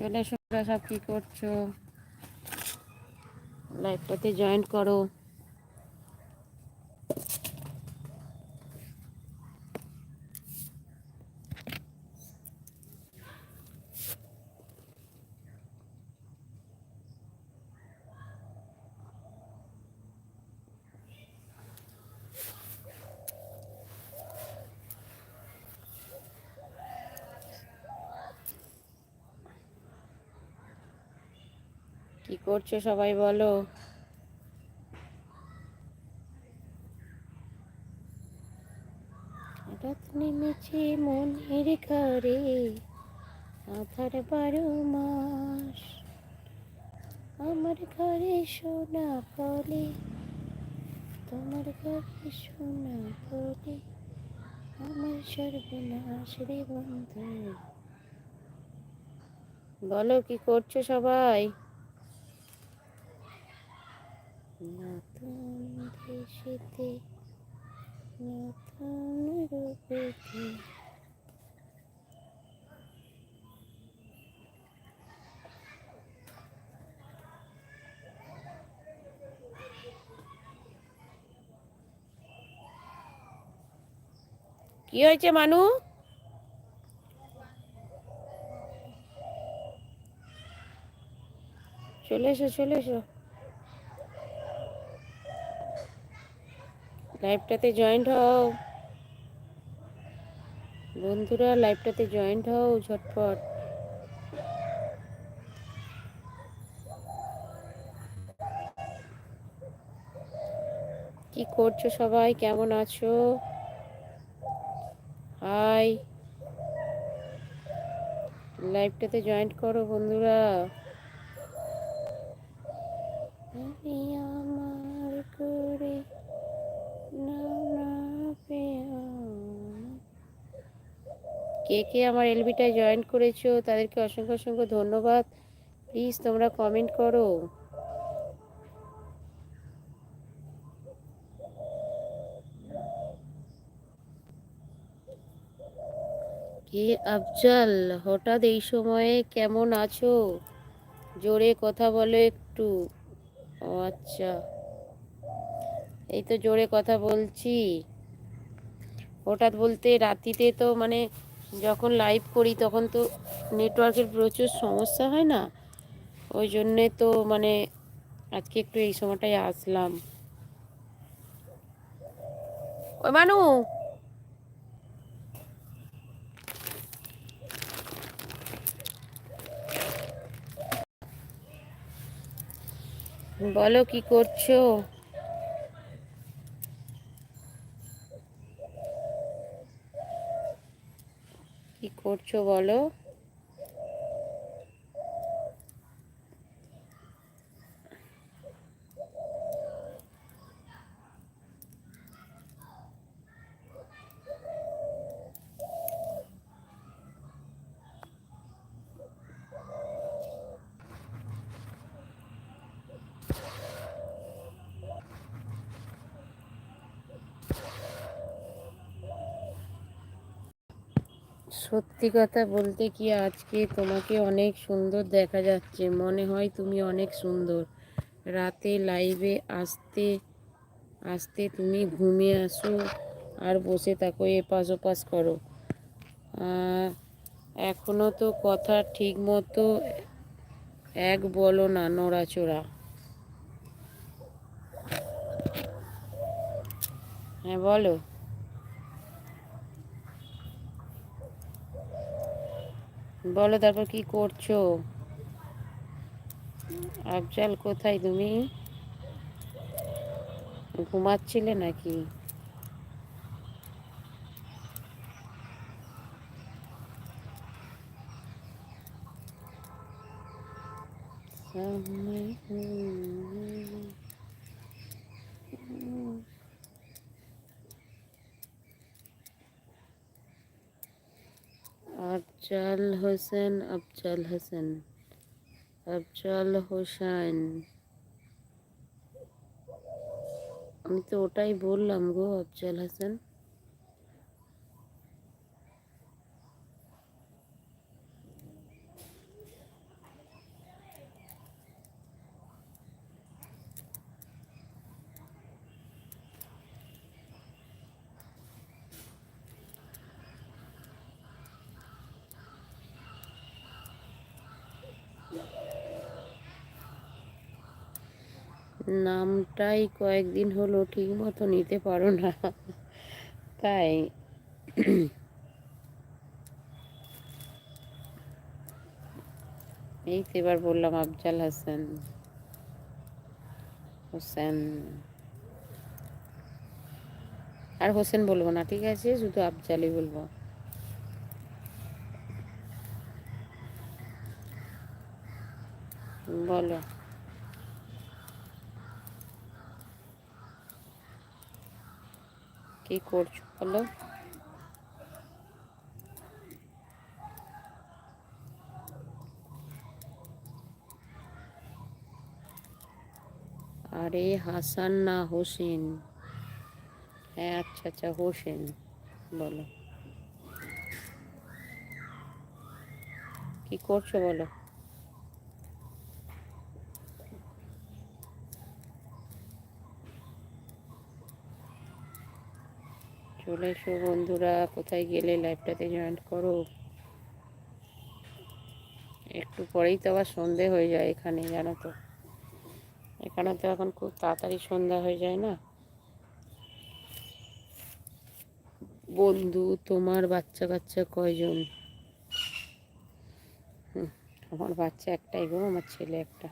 চলে এসো সব কি করছ? লাইভটাতে জয়েন করো। করছ সবাই বলো। রাত নেমেছে মনের ঘরে, আধার বারো মাস। আমার ঘরে সোনা ফলে তোমার ঘরে সোনা ফলে আমার সর্বনাশ রে বন্ধু। বলো কি করছ সবাই? নতুন দেশেতে নতুন রূপেতে। কি হয়েছে মানু? চলে এসো চলে এসো। লাইভটাতে জয়েন্ট হও। বন্ধুরা লাইভটাতে জয়েন্ট হও, ঝটপট। কি করছ সবাই? কেমন আছো? হাই লাইভটাতে জয়েন্ট করো বন্ধুরা আমি আমার করে নাও না পেয়ার। কে আমার এলবিটায় জয়েন করেছ, তাদেরকে অসংখ্য অসংখ্য ধন্যবাদ। প্লিজ তোমরা কমেন্ট করো। কে আফজাল, হঠাৎ এই সময়ে কেমন আছো? জোরে কথা বলো একটু। ও আচ্ছা। এই তো জোরে কথা বলছি। হঠাৎ বলতে রাতিতে তো মানে যখন লাইভ করি, তখন তো নেটওয়ার্কের প্রচুর সমস্যা হয় না? ওই জন্যে তো মানে আজকে একটু এই সময়টায় আসলাম। ওই মানু! বলো কি করছ? কি করছ বলো? সত্যি কথা বলতে কি আজকে তোমাকে অনেক সুন্দর দেখা যাচ্ছে। মনে হয় তুমি অনেক সুন্দর। রাতে লাইভে আসতে আসতে তুমি ঘুমিয়ে আসো আর বসে থাকো এপাশ ওপাশ করো। আহ, এখনও তো কথা ঠিক মতো এক বলো না নড়াচড়া। হ্যাঁ বলো। বলো তারপর কি করছ? আফজাল কোথায় তুমি? ঘুমাচ্ছিলে নাকি? আফজাল হোসেন আফজাল হোসেন আফজাল হোসেন আমি তো ওটাই বললাম গো আফজাল হাসান নামটাই কয়েকদিন হলো ঠিক মতো নিতে পারো না। তাই। এই তো এবার বললাম আফজাল হাসান। হোসেন। আর হোসেন বলব না, ঠিক আছে? শুধু আফজালই বলব। বলো। কি করছ বলো? আরে হাসান না হোসেন? হ্যাঁ আচ্ছা আচ্ছা হোসেন, বলো। কি করছ বলো? চলে এসো বন্ধুরা, কোথায় গেলে লাইভটাতে জয়েন করো? একটু পরেই তো আবার সন্ধে হয়ে যায় এখানে, জানো তো। এখানে তো এখন খুব তাড়াতাড়ি সন্ধ্যা হয়ে যায় না? বন্ধু, তোমার বাচ্চা কাচ্চা কয়জন? আমার বাচ্চা একটাই গো, আমার ছেলে একটা।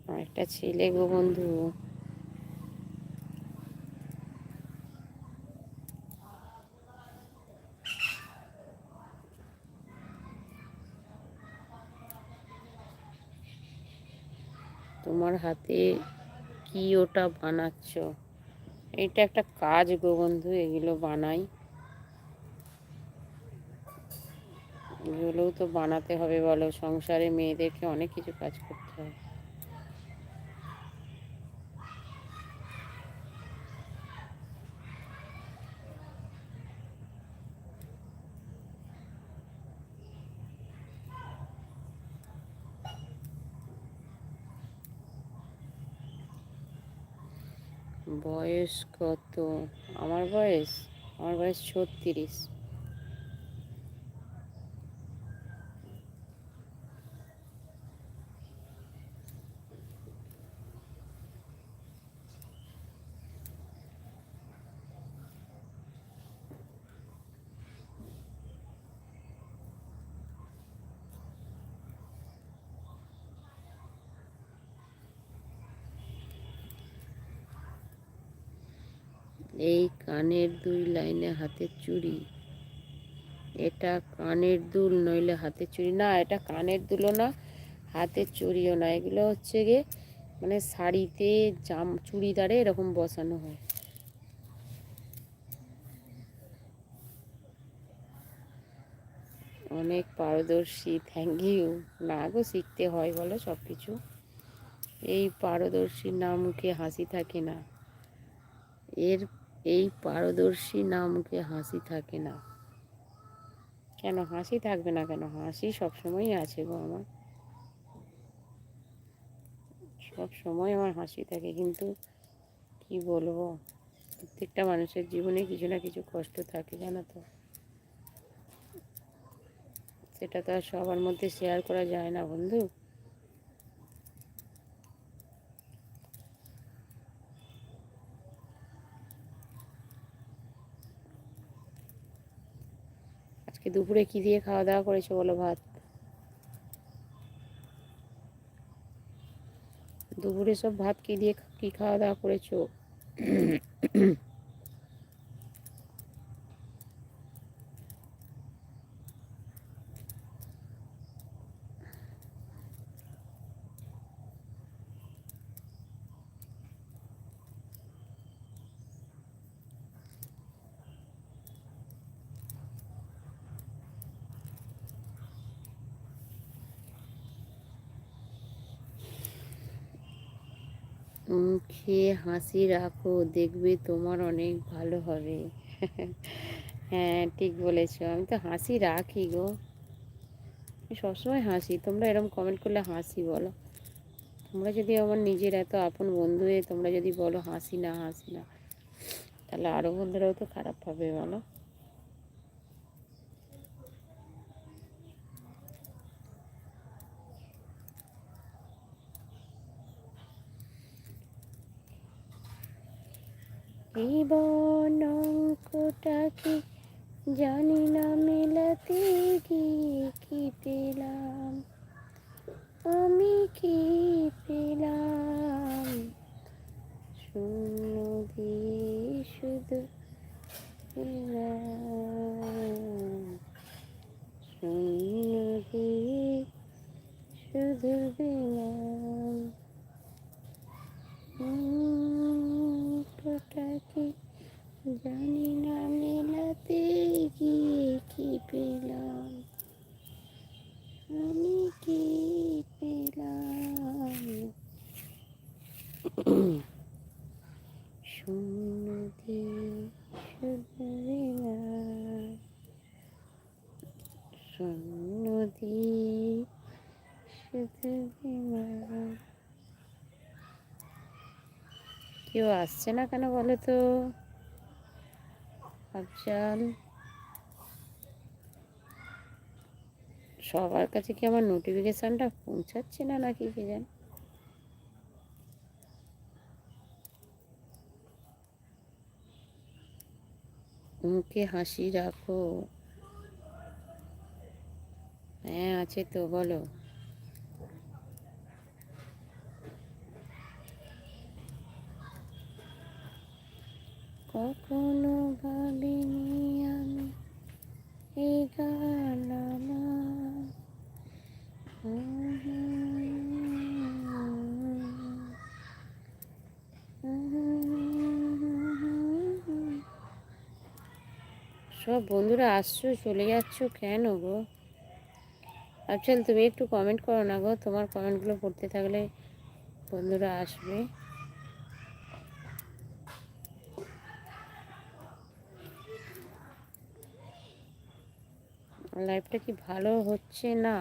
আমার একটা ছেলে গো বন্ধু। হাতে কি ওটা বানাচ্ছ? এটা একটা কাজ গো বন্ধু, এগুলো বানাই। এগুলোও তো বানাতে হবে বলো, সংসারে মেয়েদেরকে অনেক কিছু কাজ করতে হয় বয়স কত? আমার বয়স? আমার বয়স ছত্রিশ। এই কানের দুই লাইনে হাতের চুড়ি। এটা কানের দুল, নইলে হাতের চুড়ি। না, এটা কানের দুলও না হাতের চুড়িও না। এগুলো হচ্ছে গিয়ে মানে শাড়িতে জাম, চুড়িদারে এরকম বসানো হয়। অনেক পারদর্শী থ্যাংক ইউ না গো, শিখতে হয় বলো সব কিছু এই পারদর্শীর না মুখে হাসি থাকে না। এর এই পারদর্শী না মুখে হাসি থাকে না। কেন হাসি থাকবে না কেন? হাসি সবসময়ই আছে গো আমার। সব সময় আমার হাসি থাকে, কিন্তু কি বলব? প্রত্যেকটা মানুষের জীবনে কিছু না কিছু কষ্ট থাকে, জানো তো। সেটা তো আর সবার মধ্যে শেয়ার করা যায় না বন্ধু। আজকে দুপুরে কি দিয়ে খাওয়া দাওয়া করেছ বলো ভাত? দুপুরে সব ভাত কি দিয়ে কি খাওয়া দাওয়া করেছ? মুখে হাসি রাখো, দেখবে তোমার অনেক ভালো হবে। হ্যাঁ ঠিক বলেছ। আমি তো হাসি রাখি গো। সবসময় হাসি। তোমরা এরকম কমেন্ট করলে হাসি বলো। তোমরা যদি আমার নিজের এত আপন বন্ধু হয়ে তোমরা যদি বলো হাসি না হাসি না, তাহলে আরও বন্ধুরাও তো খারাপ পাবে বলো। জীবন অঙ্কটা কি জানি না মেলাতে গিয়ে কি পেলাম? আমি কি পেলাম? শূন্য দিয়ে শুধু শূন্য দিয়ে শুধু পেলাম। অঙ্কটা কি জানি না মেলাতে গিয়ে কি পেলাম? আমি কি পেলাম শূন্য দিয়ে শুধু পেলাম শূন্য দিয়ে শুধু পেলাম কেউ আসছে না কেন বলো তো? আফজাল? সবার কাছে কি আমার নোটিফিকেশনটা পৌঁছাচ্ছে না নাকি কে জান? মুখে হাসি রাখো। হ্যাঁ আছে তো, বলো। কখনো ভাবিনি আমি এই গান সব বন্ধুরা আসছো, চলে যাচ্ছ কেন গো? আফজাল তুমি একটু কমেন্ট করো না গো, তোমার কমেন্টগুলো পড়তে থাকলে বন্ধুরা আসবে। লাইফটা কি ভালো হচ্ছে না?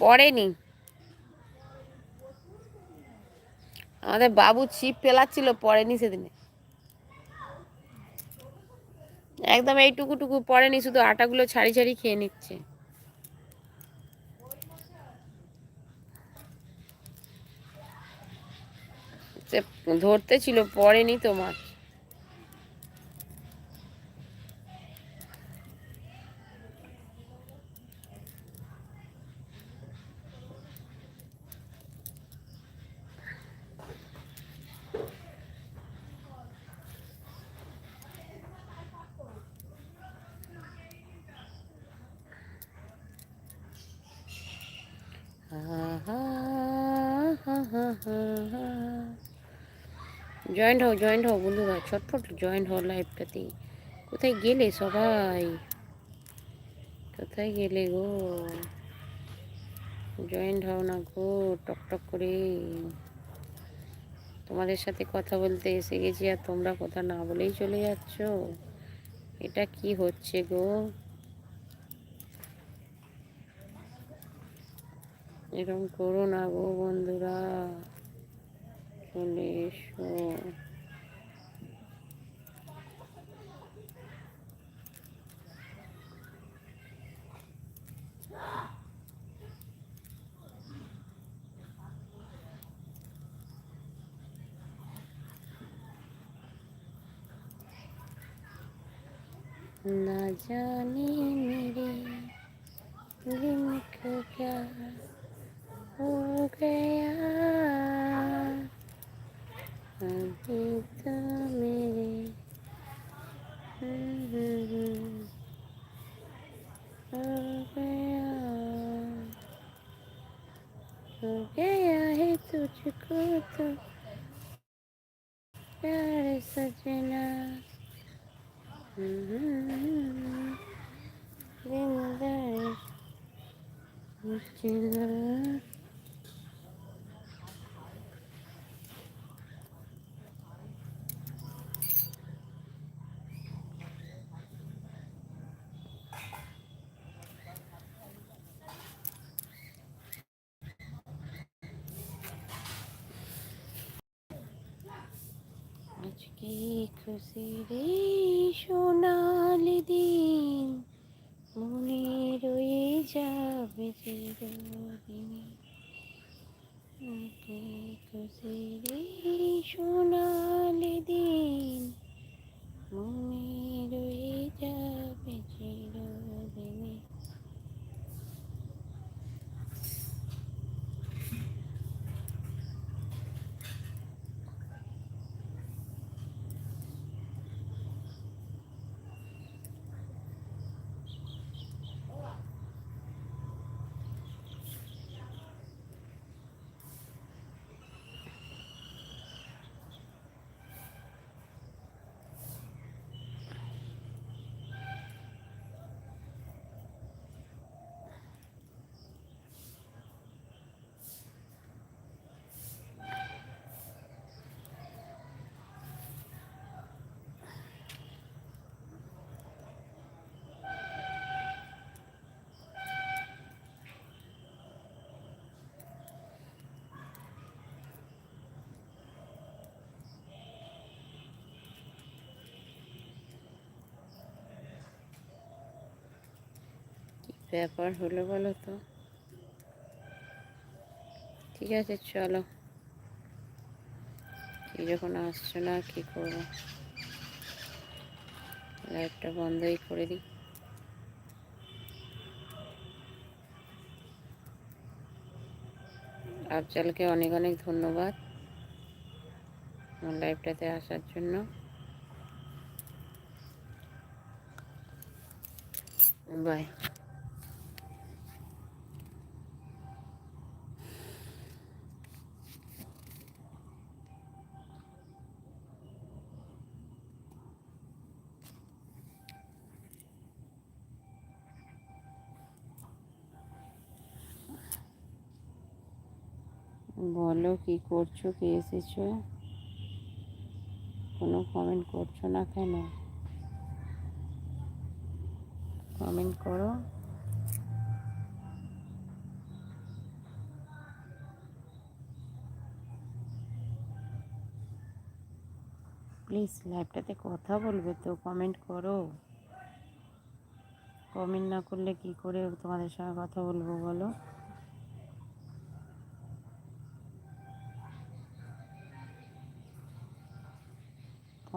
পড়েনি। আমাদের বাবু ছিপ পেলাচ্ছিল পড়েনি সেদিনে। একদম এইটুকুটুকু পড়েনি, শুধু আটাগুলো ছাড়ি ছাড়ি খেয়ে নিচ্ছে। ধরতে ছিল পড়েনি তো মাছ। জয়েন্ট হও জয়েন্ট হও, বন্ধুরা। ছটফট জয়েন্ট হও লাইভটাতে কোথায় গেলে সবাই? কোথায় গেলে গো? জয়েন্ট হও না গো, টক টক করে। তোমাদের সাথে কথা বলতে এসে গেছি আর তোমরা কথা না বলেই চলে যাচ্ছ। এটা কি হচ্ছে গো? এরকম করো না গো, বন্ধুরা। চলে এসো না জানি Okay, I hate to take to That is such a nice. Mm-hmm. Then there is. What you love. খুশির সোনালি দিন মনে রয়ে যাবে চিরদিনে। খুশির সোনালি দিন ব্যাপার হলো বলো তো? ঠিক আছে, চলো। কি যখন আসছো না, কি করব? লাইভটা বন্ধই করে দিই। আফজালকে অনেক অনেক ধন্যবাদ আমার লাইভটাতে আসার জন্য। বাই বলো, কি করছ, কে এসেছ? কোনো কমেন্ট করছ না কেন? কমেন্ট করো। প্লিজ লাইভটাতে কথা বলবে তো কমেন্ট করো। কমেন্ট না করলে কি করে তোমাদের সঙ্গে কথা বলব বলো?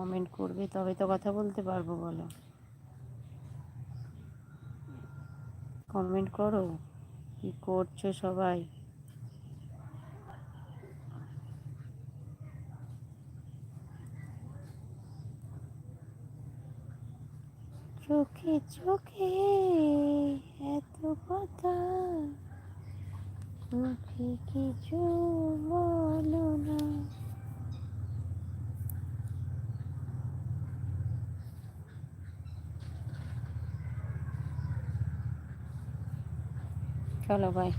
কমেন্ট করবে, তবে তো কথা বলতে পারব, বলো। কমেন্ট করো, কি করছ সবাই? চোখে চোখে এত কথা মুখে কিছু বলো না। চলো বাই